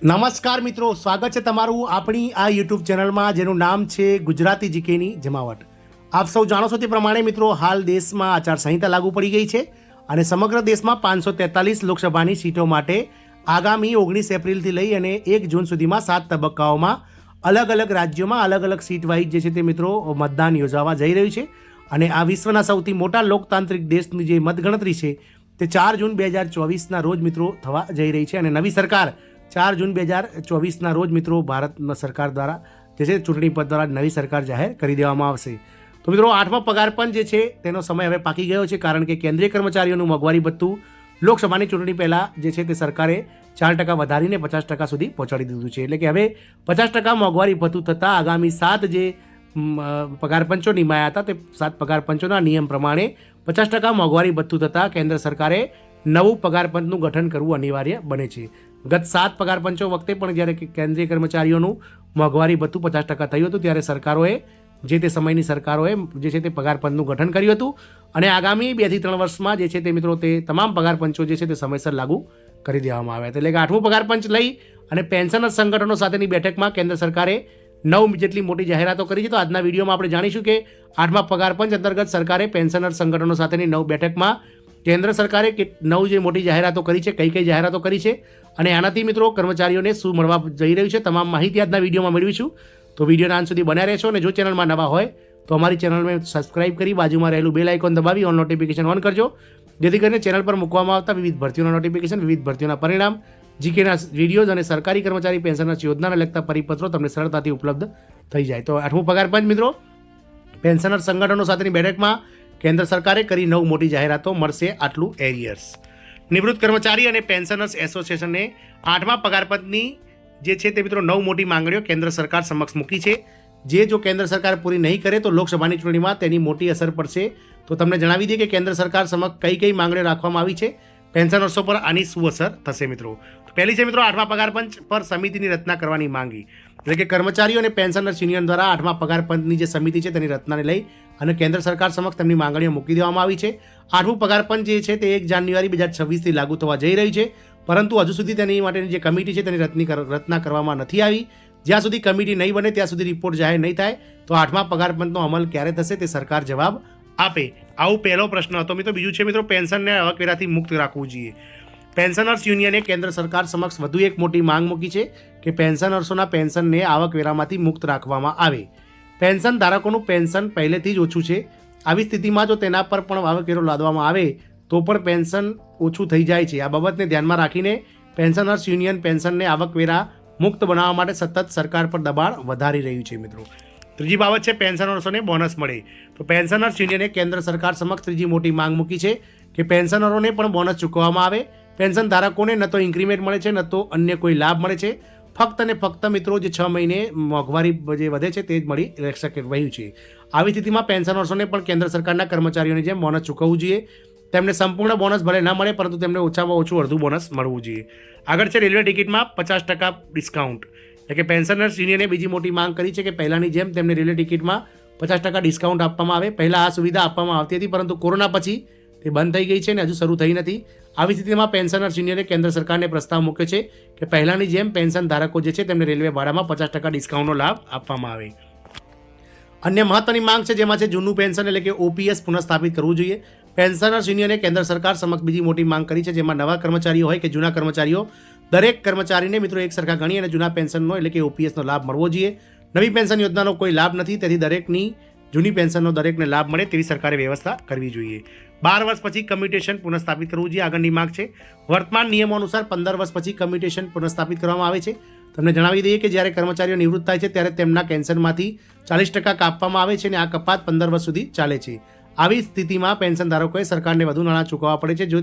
નમસ્કાર મિત્રો, સ્વાગત છે તમારું આપણી આ યુટ્યુબ ચેનલમાં, જેનું નામ છે ગુજરાતી જીકેની જમાવટ. આપ સૌ જાણો છો તે પ્રમાણે મિત્રો, હાલ દેશમાં આચારસંહિતા લાગુ પડી ગઈ છે અને સમગ્ર દેશમાં પાંચસો તેતાલીસ લોકસભાની સીટો માટે આગામી ઓગણીસ એપ્રિલથી લઈ અને એક જૂન સુધીમાં સાત તબક્કાઓમાં અલગ અલગ રાજ્યોમાં અલગ અલગ સીટ વાઇઝ જે છે તે મિત્રો, મતદાન યોજાવા જઈ રહ્યું છે. અને આ વિશ્વના સૌથી મોટા લોકતાંત્રિક દેશની જે મતગણતરી છે, તે ચાર જૂન બે હજાર ચોવીસના રોજ મિત્રો થવા જઈ રહી છે અને નવી સરકાર ચાર જૂન બે હજાર ચોવીસના રોજ મિત્રો ભારત સરકાર દ્વારા જે છે ચૂંટણી પદ દ્વારા નવી સરકાર જાહેર કરી દેવામાં આવશે. તો મિત્રો આઠમા પગાર પણ જે છે તેનો સમય હવે પાકી ગયો છે કારણ કે કેન્દ્રીય કર્મચારીઓનું મોંઘવારી ભથ્થું લોકસભાની ચૂંટણી પહેલાં જે છે તે સરકારે ચાર ટકા વધારીને પચાસ ટકા સુધી પહોંચાડી દીધું છે. એટલે કે હવે પચાસ ટકા મોંઘવારી ભથ્થું થતાં આગામી સાત જે પગારપંચો પગાર પંચો નિમાયા હતા તે સાત પગાર પંચોના નિયમ પ્રમાણે પચાસ ટકા મોંઘવારી ભથ્થું થતાં કેન્દ્ર સરકારે નવું પગાર પંચનું ગઠન કરવું અનિવાર્ય બને છે. ગત સાત પગાર પંચો વખતે પણ જ્યારે કેન્દ્રીય કર્મચારીઓનું મોંઘવારી ભથ્થું પચાસ ટકા થયું હતું, ત્યારે સરકારોએ જે તે સમયની સરકારોએ જે છે તે પગાર પંચનું ગઠન કર્યું હતું અને આગામી બેથી ત્રણ વર્ષમાં જે છે તે મિત્રો તે તમામ પગાર પંચો જે છે તે સમયસર લાગુ કરી દેવામાં આવ્યા હતા. એટલે કે આઠમું પગાર પંચ લઈ અને પેન્શનર સંગઠનો સાથેની બેઠકમાં કેન્દ્ર સરકારે નવ જેટલી મોટી જાહેરાતો કરી છે. તો આજના વિડીયોમાં આપણે જાણીશું કે આઠમા પગાર પંચ અંતર્ગત સરકારે પેન્શનર સંગઠનો સાથેની નવ બેઠકમાં કેન્દ્ર સરકારે નવ જે મોટી જાહેરાતો કરી છે કઈ કઈ જાહેરાતો કરી છે અને આનાથી મિત્રો કર્મચારીઓને શું મળવા જઈ રહ્યું છે તમામ માહિતી આજના વિડીયોમાં મેળવીશું. તો વિડીયોના અંત સુધી બન્યા રહેશો અને જો ચેનલમાં નવા હોય તો અમારી ચેનલને સબસ્ક્રાઇબ કરી બાજુમાં રહેલું બેલ આઇકોન દબાવી ઓન નોટિફિકેશન ઓન કરજો. જેથી કરીને ચેનલ પર મૂકવામાં આવતા વિવિધ ભરતીઓના નોટિફિકેશન, વિવિધ ભરતીઓના પરિણામ, જીકેના વિડીયોઝ અને સરકારી કર્મચારી પેન્શનના યોજનાને લગતા પરિપત્રો તમને સરળતાથી ઉપલબ્ધ થઈ જાય. તો આઠમું પગાર પંચ મિત્રો, પેન્શનર સંગઠનો સાથેની બેઠકમાં કેન્દ્ર સરકારે કરી નવ મોટી જાહેરાતો, મળશે આટલું એરિયર્સ નિવૃત્ત કર્મચારી અને પેન્શનર્સ એસોસિએશને આઠમા પગારપંચની જે છે તે મિત્રો નવ મોટી માંગણીઓ કેન્દ્ર સરકાર સમક્ષ મૂકી છે. જે જો કેન્દ્ર સરકાર પૂરી નહીં કરે તો લોકસભાની ચૂંટણીમાં તેની મોટી અસર પડશે. તો તમને જણાવી દઈએ કે કેન્દ્ર સરકાર સમક્ષ કઈ કઈ માંગણીઓ રાખવામાં આવી છે? પેન્શનર્સો પર આની શું અસર થશે મિત્રો? પહેલી છે મિત્રો આઠમા પગાર પંચ પર સમિતિની રચના કરવાની માંગી એટલે કે કર્મચારીઓ અને પેન્શનર્સ યુનિયન દ્વારા આઠમા પગાર પંચની જે સમિતિ છે તેની રચનાને લઈ અને કેન્દ્ર સરકાર સમક્ષ તેમની માંગણીઓ મૂકી દેવામાં આવી છે. આઠમું પગાર પંચ જે છે તે એક જાન્યુઆરી બે હજાર છવ્વીસથી લાગુ થવા જઈ રહી છે. પરંતુ હજુ સુધી તેની માટેની જે કમિટી છે તેની રચની રચના કરવામાં નથી આવી. જ્યાં સુધી કમિટી નહીં બને ત્યાં સુધી રિપોર્ટ જાહેર નહીં થાય, તો આઠમા પગાર પંચનો અમલ ક્યારે થશે તે સરકાર જવાબ આપે. આવું પહેલો પ્રશ્ન હતો મિત્રો. બીજું છે મિત્રો, પેન્શનને આવકવેરાથી મુક્ત રાખવું જોઈએ. પેન્શનર્સ યુનિયને કેન્દ્ર સરકાર સમક્ષ વધુ એક મોટી માંગ મૂકી છે કે પેન્શનર્સોના પેન્શનને આવકવેરામાંથી મુક્ત રાખવામાં આવે. પેન્શન ધારકોનું પેન્શન પહેલેથી જ ઓછું છે. આવી સ્થિતિમાં જો તેના પર પણ આવકવેરો લાદવામાં આવે, તો પણ પેન્શન ઓછું થઈ જાય છે. આ બાબતને ધ્યાનમાં રાખીને પેન્શનર્સ યુનિયન પેન્શનને આવકવેરા મુક્ત બનાવવા માટે સતત સરકાર પર દબાણ વધારી રહ્યું છે, મિત્રો. ત્રીજી બાબત છે, પેન્શનર્સોને બોનસ મળે. તો પેન્શનર્સ યુનિયને કેન્દ્ર સરકાર સમક્ષ ત્રીજી મોટી માંગ મૂકી છે કે પેન્શનરોને પણ બોનસ ચૂકવવામાં આવે. પેન્શન ધારકોને ન તો ઇન્ક્રીમેન્ટ મળે છે, ન તો અન્ય કોઈ લાભ મળે છે. ફક્ત અને ફક્ત મિત્રો જે છ મહિને મોંઘવારી જે વધે છે, તે જ મળી શકે રહ્યું છે. આવી સ્થિતિમાં પેન્શનર્સોને પણ કેન્દ્ર સરકારના કર્મચારીઓની જેમ બોનસ ચૂકવવું જોઈએ, તેમને સંપૂર્ણ બોનસ ભલે ન મળે, પરંતુ તેમને ઓછામાં ઓછું અડધું બોનસ મળવું જોઈએ. આગળ છે રેલવે ટિકિટમાં પચાસ ટકા ડિસ્કાઉન્ટ. એટલે કે પેન્શનર્સ યુનિયને બીજી મોટી માંગ કરી છે કે પહેલાંની જેમ તેમને રેલવે ટિકિટમાં પચાસ ટકા ડિસ્કાઉન્ટ આપવામાં આવે. પહેલાં આ સુવિધા આપવામાં આવતી હતી, પરંતુ કોરોના પછી તે બંધ થઈ ગઈ છે અને હજુ શરૂ થઈ નથી. આવી સ્થિતિમાં પેન્શનર યુનિયને કેન્દ્ર સરકારને પ્રસ્તાવ મૂક્યો છે કે પહેલાંની જેમ પેન્શન ધારકો જે છે તેમને રેલવે ભાડામાં પચાસ ટકા ડિસ્કાઉન્ટનો લાભ આપવામાં આવે. અન્ય મહત્વની માંગ છે જેમાં છે જૂનું પેન્શન એટલે કે ઓપીએસ પુનઃસ્થાપિત કરવું જોઈએ. પેન્શનર્સ યુનિયને કેન્દ્ર સરકાર સમક્ષ બીજી મોટી માંગ કરી છે જેમાં નવા કર્મચારીઓ હોય કે જૂના કર્મચારીઓ, દરેક કર્મચારીને મિત્રો એક સરખા ગણી અને જૂના પેન્શનનો એટલે કે ઓપીએસનો લાભ મળવો જોઈએ. નવી પેન્શન યોજનાનો કોઈ લાભ નથી, તેથી દરેકની જૂની પેન્શનનો દરેકને લાભ મળે તેવી સરકારે વ્યવસ્થા કરવી જોઈએ. બાર વર્ષ પછી કમ્યુટેશન પુનઃસ્થાપિત કરવું જોઈએ આગળની માંગ છે. વર્તમાન નિયમો અનુસાર પંદર વર્ષ પછી કમ્યુટેશન પુનઃસ્થાપિત કરવામાં આવે છે. તમને જણાવી દઈએ કે જ્યારે કર્મચારીઓ નિવૃત્ત થાય છે, ત્યારે તેમના કેન્સરમાંથી ચાલીસ ટકા કાપવામાં આવે છે અને આ કપાત પંદર વર્ષ સુધી ચાલે છે. આવી સ્થિતિમાં પેન્શન ધારકોએ સરકારને વધુ નાણાં ચૂકવવા પડે છે, જો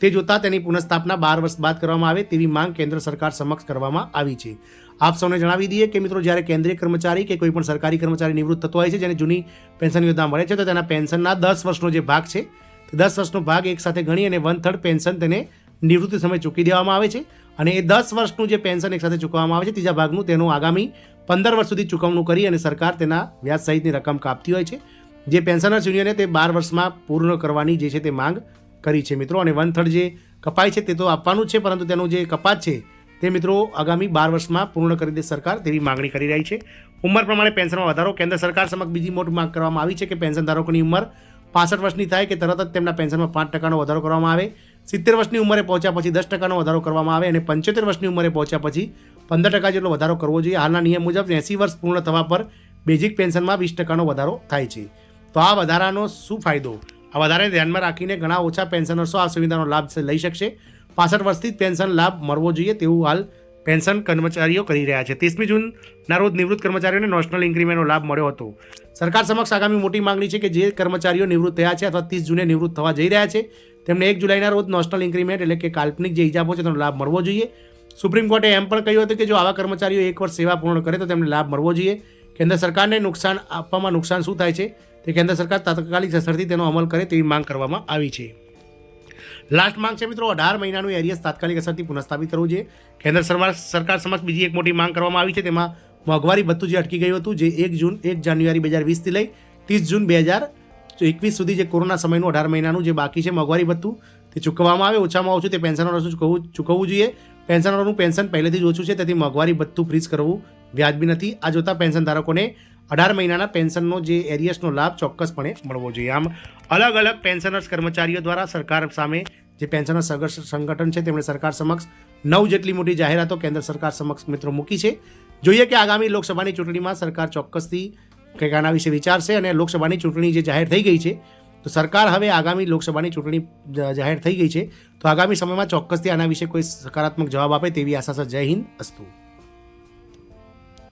તે જોતાં તેની પુનઃસ્થાપના બાર વર્ષ બાદ કરવામાં આવે તેવી માંગ કેન્દ્ર સરકાર સમક્ષ કરવામાં આવી છે. આપ સૌને જણાવી દઈએ કે મિત્રો, જ્યારે કેન્દ્રીય કર્મચારી કે કોઈ પણ સરકારી કર્મચારી નિવૃત્ત થતો હોય છે, જેને જૂની પેન્શન યોજના મળે છે, તો તેના પેન્શનના દસ વર્ષનો જે ભાગ છે, તે દસ વર્ષનો ભાગ એક સાથે ગણી અને વન થર્ડ પેન્શન તેને નિવૃત્તિ સમયે ચૂકી દેવામાં આવે છે અને એ દસ વર્ષનું જે પેન્શન એક સાથે ચૂકવવામાં આવે છે, ત્રીજા ભાગનું તેનું આગામી પંદર વર્ષ સુધી ચૂકવણું કરી અને સરકાર તેના વ્યાજ સહિતની રકમ કાપતી હોય છે. જે પેન્શનર્સ યુનિયને તે બાર વર્ષમાં પૂર્ણ કરવાની જે છે તે માંગ કરી છે. મિત્રો, અને વન થર્ડ જે કપાય છે તે તો આપવાનું છે, પરંતુ તેનું જે કપાત છે તે મિત્રો આગામી બાર વર્ષમાં પૂર્ણ કરી દે સરકાર તેવી માંગણી કરી રહી છે. ઉંમર પ્રમાણે પેન્શનમાં વધારો. કેન્દ્ર સરકાર સમક્ષ બીજી મોટી માંગ કરવામાં આવી છે કે પેન્શન ધારકોની ઉંમર પાસઠ વર્ષની થાય કે તરત જ તેમના પેન્શનમાં પાંચ ટકાનો વધારો કરવામાં આવે. સિત્તેર વર્ષની ઉંમરે પહોંચ્યા પછી દસ ટકાનો વધારો કરવામાં આવે અને પંચોતેર વર્ષની ઉંમરે પહોંચ્યા પછી પંદર ટકા જેટલો વધારો કરવો જોઈએ. હાલના નિયમ મુજબ એંસી વર્ષ પૂર્ણ થવા પર બેઝિક પેન્શનમાં વીસ ટકાનો વધારો થાય છે. તો આ વધારાનો શું ફાયદો? આ વધારે ધ્યાનમાં રાખીને ઘણા ઓછા પેન્શનર્સો આ સુવિધાનો લાભ લઈ શકશે. પાસઠ વર્ષથી જ પેન્શન લાભ મળવો જોઈએ તેવું હાલ પેન્શન કર્મચારીઓ કરી રહ્યા છે. ત્રીસમી જૂનના રોજ નિવૃત્ત કર્મચારીઓને નેશનલ ઇન્ક્રીમેન્ટનો લાભ મળ્યો હતો. સરકાર સમક્ષ આગામી મોટી માંગણી છે કે જે કર્મચારીઓ નિવૃત્ત થયા છે અથવા ત્રીસ જૂને નિવૃત્ત થવા જઈ રહ્યા છે, તેમને એક જુલાઈના રોજ નેશનલ ઇન્ક્રીમેન્ટ એટલે કે કાલ્પનિક જે ઇજાબો છે તેનો લાભ મળવો જોઈએ. સુપ્રીમ કોર્ટે એમ પણ કહ્યું હતું કે જો આવા કર્મચારીઓ એક વર્ષ સેવા પૂર્ણ કરે તો તેમને લાભ મળવો જોઈએ. કેન્દ્ર સરકારને નુકસાન આપવામાં નુકસાન શું થાય છે? તે કેન્દ્ર સરકાર તાત્કાલિક અસરથી તેનો અમલ કરે તેવી માંગ કરવામાં આવી છે. લાસ્ટ માંગ છે મિત્રો, અઢાર મહિનાનું એરિયસ તાત્કાલિક અસરથી પુનઃસ્થાપિત કરવું છે. કેન્દ્ર સરકાર સમક્ષ બીજી એક મોટી માંગ કરવામાં આવી છે, તેમાં મોંઘવારી ભથ્થું જે અટકી ગયું હતું, જે એક જૂન, એક જાન્યુઆરી બે હજાર વીસથી લઈ ત્રીસ જૂન બે હજાર એકવીસ સુધી જે કોરોના સમયનું અઢાર મહિનાનું જે બાકી છે મોંઘવારી ભથ્થું, તે ચૂકવવામાં આવે, ઓછામાં ઓછું તે પેન્શનરોનું ચૂકવવું ચૂકવવું જોઈએ. પેન્શનરોનું પેન્શન પહેલેથી જ ઓછું છે, તેથી મોંઘવારી ભથ્થું ફ્રીઝ કરવું વ્યાજબી નથી. આ જોતા પેન્શન ધારકોને અઢાર મહિનાના પેન્શનનો જે એરિયસનો લાભ ચોક્કસપણે મળવો જોઈએ. આમ, અલગ અલગ પેન્શનર્સ કર્મચારીઓ દ્વારા સરકાર સામે જે પેન્શનર સંગઠન છે તેમણે સરકાર સમક્ષ નવ જેટલી મોટી જાહેરાતો કેન્દ્ર સરકાર સમક્ષ મિત્રો મૂકી છે. જોઈએ કે આગામી લોકસભાની ચૂંટણીમાં સરકાર ચોક્કસથી કંઈક આના વિશે વિચારશે અને લોકસભાની ચૂંટણી જે જાહેર થઈ ગઈ છે, તો સરકાર હવે આગામી લોકસભાની ચૂંટણી જાહેર થઈ ગઈ છે, તો આગામી સમયમાં ચોક્કસથી આના વિશે કોઈ સકારાત્મક જવાબ આપે તેવી આશા છે. જય હિન્દ, અસ્તુ.